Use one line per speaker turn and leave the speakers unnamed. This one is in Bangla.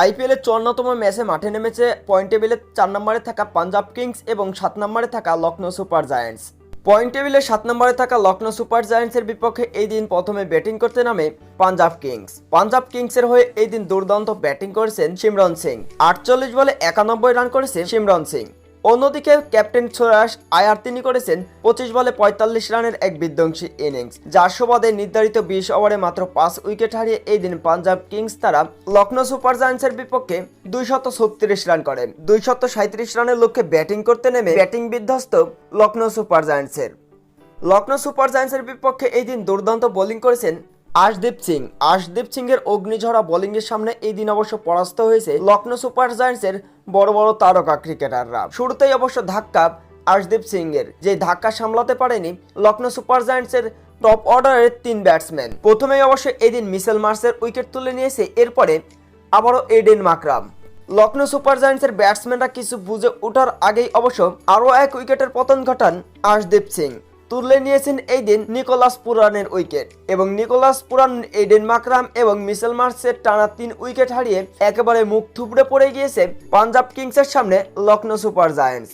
আইপিএলের চুয়ান্নতম ম্যাচে মাঠে নেমেছে পয়েন্ট টেবিলে চার নম্বরে থাকা পাঞ্জাব কিংস এবং সাত নম্বরে থাকা লখনৌ সুপার জায়ান্টস। পয়েন্ট টেবিলে সাত নম্বরে থাকা লখনৌ সুপার জায়ান্টসের বিপক্ষে এই দিন প্রথমে ব্যাটিং করতে নামে পাঞ্জাব কিংস। পাঞ্জাব কিংসের হয়ে এই দিন দুর্দান্ত ব্যাটিং করেছেন সিমরন সিং। আটচল্লিশ বলে একানব্বই রান করেছেন সিমরন সিং। অন্যদিকে ক্যাপ্টেন সুরাশ আয়ার তিনি করেছেন পঁচিশ বলে পঁয়তাল্লিশ রানের এক বিধ্বংসী ইনিংস, যার সুবাদে নির্ধারিত বিশ ওভারে মাত্র পাঁচ উইকেট হারিয়ে এই দিন পাঞ্জাব কিংস তারা লখনৌ সুপার জায়ান্টসের বিপক্ষে দুইশত ছত্রিশ রান করেন। দুইশত সাঁত্রিশ রানের লক্ষ্যে ব্যাটিং করতে নেমে ব্যাটিং বিধ্বস্ত লখনৌ সুপার জায়ান্টসের। লখনৌ সুপার জায়ান্টসের বিপক্ষে এই দিন দুর্দান্ত বোলিং করেছেন আশদীপ সিং। আশদীপ সিং এর অগ্নিঝরা বোলিং এর সামনে এই দিন অবশ্য পরাস্ত হয়েছে লখনৌ সুপার জায়ান্টসের বড় বড় তারকা ক্রিকেটাররা। শুরুতেই অবশ্য ধাক্কা আশদীপ সিং এর যে ধাক্কা সামলাতে পারেনি লখনৌ সুপার জায়ান্টসের টপ অর্ডারের তিন ব্যাটসম্যান প্রথমেই অবশ্য এই দিন মিসেল মার্সের উইকেট তুলে নিয়েছে, এরপরে আবারও এডেন মাকরাম। লখনৌ সুপার জায়ান্টসের ব্যাটসম্যানরা কিছু বুঝে ওঠার আগেই অবশ্য আরও এক উইকেটের পতন ঘটান আশদীপ সিং। তুলে নিয়েছেন এই দিন নিকোলাস পুরানের উইকেট। এবং নিকোলাস পুরান এডেন মাকরাম এবং মিসেল মার্সের টানা তিন উইকেট হারিয়ে একেবারে মুখ থুপড়ে পড়ে গিয়েছে পাঞ্জাব কিংসের সামনে লখনৌ সুপার জায়ান্টস।